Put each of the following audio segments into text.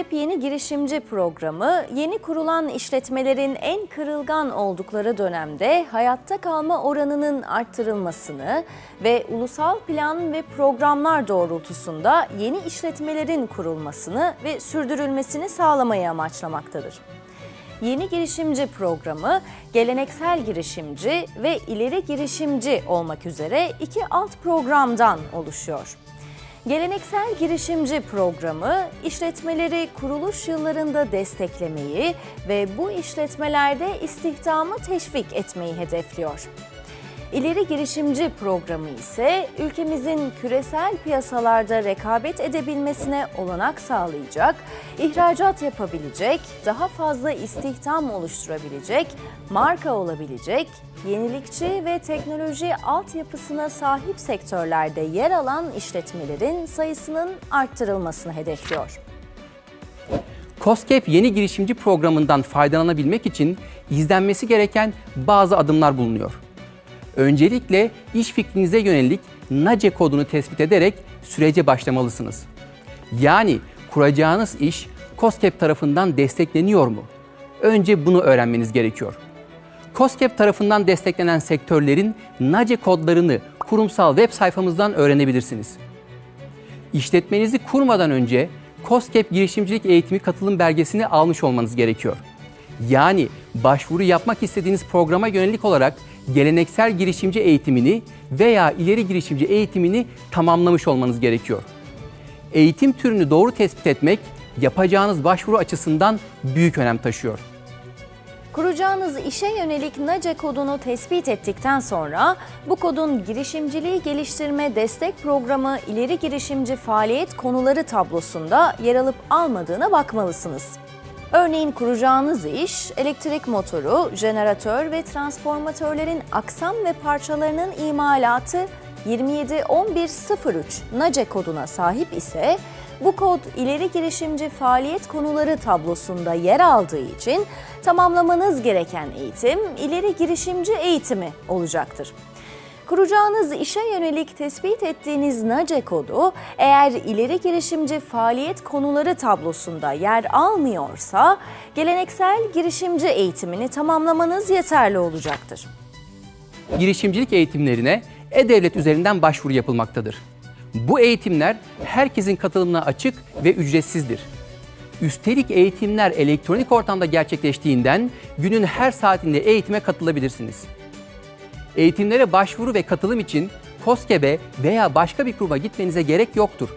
COSGAP Yeni Girişimci Programı, yeni kurulan işletmelerin en kırılgan oldukları dönemde hayatta kalma oranının arttırılmasını ve ulusal plan ve programlar doğrultusunda yeni işletmelerin kurulmasını ve sürdürülmesini sağlamayı amaçlamaktadır. Yeni girişimci programı geleneksel girişimci ve ileri girişimci olmak üzere iki alt programdan oluşuyor. Geleneksel girişimci programı işletmeleri kuruluş yıllarında desteklemeyi ve bu işletmelerde istihdamı teşvik etmeyi hedefliyor. İleri girişimci programı ise ülkemizin küresel piyasalarda rekabet edebilmesine olanak sağlayacak, ihracat yapabilecek, daha fazla istihdam oluşturabilecek, marka olabilecek, yenilikçi ve teknoloji altyapısına sahip sektörlerde yer alan işletmelerin sayısının arttırılmasını hedefliyor. COSGAP yeni girişimci programından faydalanabilmek için izlenmesi gereken bazı adımlar bulunuyor. Öncelikle iş fikrinize yönelik NACE kodunu tespit ederek sürece başlamalısınız. Yani kuracağınız iş COSGAP tarafından destekleniyor mu? Önce bunu öğrenmeniz gerekiyor. COSGAP tarafından desteklenen sektörlerin NACE kodlarını kurumsal web sayfamızdan öğrenebilirsiniz. İşletmenizi kurmadan önce COSGAP girişimcilik eğitimi katılım belgesini almış olmanız gerekiyor. Yani başvuru yapmak istediğiniz programa yönelik olarak geleneksel girişimci eğitimini veya ileri girişimci eğitimini tamamlamış olmanız gerekiyor. Eğitim türünü doğru tespit etmek yapacağınız başvuru açısından büyük önem taşıyor. Kuracağınız işe yönelik NACE kodunu tespit ettikten sonra bu kodun girişimciliği geliştirme destek programı ileri girişimci faaliyet konuları tablosunda yer alıp almadığına bakmalısınız. Örneğin kuracağınız iş elektrik motoru, jeneratör ve transformatörlerin aksam ve parçalarının imalatı 271103 NACE koduna sahip ise bu kod ileri girişimci faaliyet konuları tablosunda yer aldığı için tamamlamanız gereken eğitim ileri girişimci eğitimi olacaktır. Kuracağınız işe yönelik tespit ettiğiniz NACE kodu eğer ileri girişimci faaliyet konuları tablosunda yer almıyorsa geleneksel girişimci eğitimini tamamlamanız yeterli olacaktır. girişimcilik eğitimlerine e-devlet üzerinden başvuru yapılmaktadır. Bu eğitimler herkesin katılımına açık ve ücretsizdir. Üstelik eğitimler elektronik ortamda gerçekleştiğinden günün her saatinde eğitime katılabilirsiniz. Eğitimlere başvuru ve katılım için KOSGEB'e veya başka bir kuruma gitmenize gerek yoktur.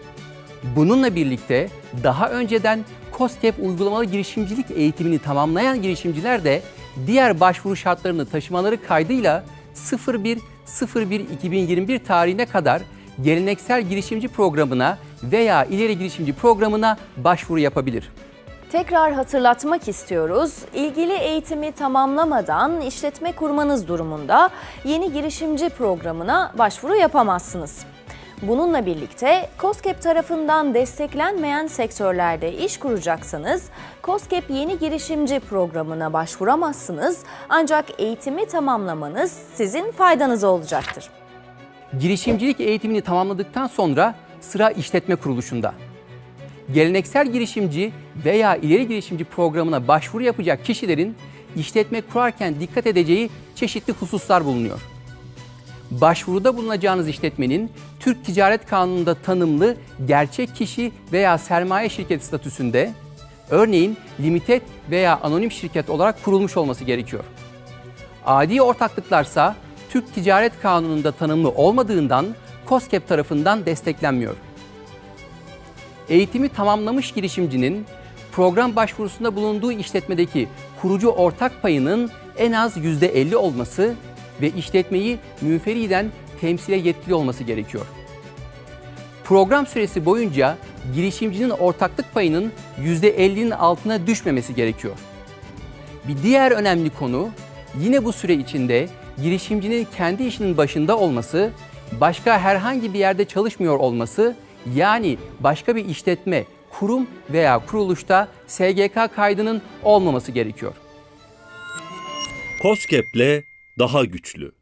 Bununla birlikte daha önceden KOSGEB uygulamalı girişimcilik eğitimini tamamlayan girişimciler de diğer başvuru şartlarını taşımaları kaydıyla 01.01.2021 tarihine kadar geleneksel girişimci programına veya ileri girişimci programına başvuru yapabilir. Tekrar hatırlatmak istiyoruz. İlgili eğitimi tamamlamadan işletme kurmanız durumunda yeni girişimci programına başvuru yapamazsınız. Bununla birlikte COSGAP tarafından desteklenmeyen sektörlerde iş kuracaksanız COSGAP yeni girişimci programına başvuramazsınız ancak eğitimi tamamlamanız sizin faydanıza olacaktır. Girişimcilik eğitimini tamamladıktan sonra sıra işletme kuruluşunda. Geleneksel girişimci veya ileri girişimci programına başvuru yapacak kişilerin işletme kurarken dikkat edeceği çeşitli hususlar bulunuyor. Başvuruda bulunacağınız işletmenin Türk Ticaret Kanunu'nda tanımlı gerçek kişi veya sermaye şirketi statüsünde, örneğin limited veya anonim şirket olarak kurulmuş olması gerekiyor. Adi ortaklıklarsa Türk Ticaret Kanunu'nda tanımlı olmadığından COSGAP tarafından desteklenmiyor. Eğitimi tamamlamış girişimcinin program başvurusunda bulunduğu işletmedeki kurucu ortak payının en az %50 olması ve işletmeyi münferiden temsile yetkili olması gerekiyor. Program süresi boyunca girişimcinin ortaklık payının %50'nin altına düşmemesi gerekiyor. Bir diğer önemli konu yine bu süre içinde girişimcinin kendi işinin başında olması, başka herhangi bir yerde çalışmıyor olması, yani başka bir işletme, kurum veya kuruluşta SGK kaydının olmaması gerekiyor. COSGAP'le daha güçlü.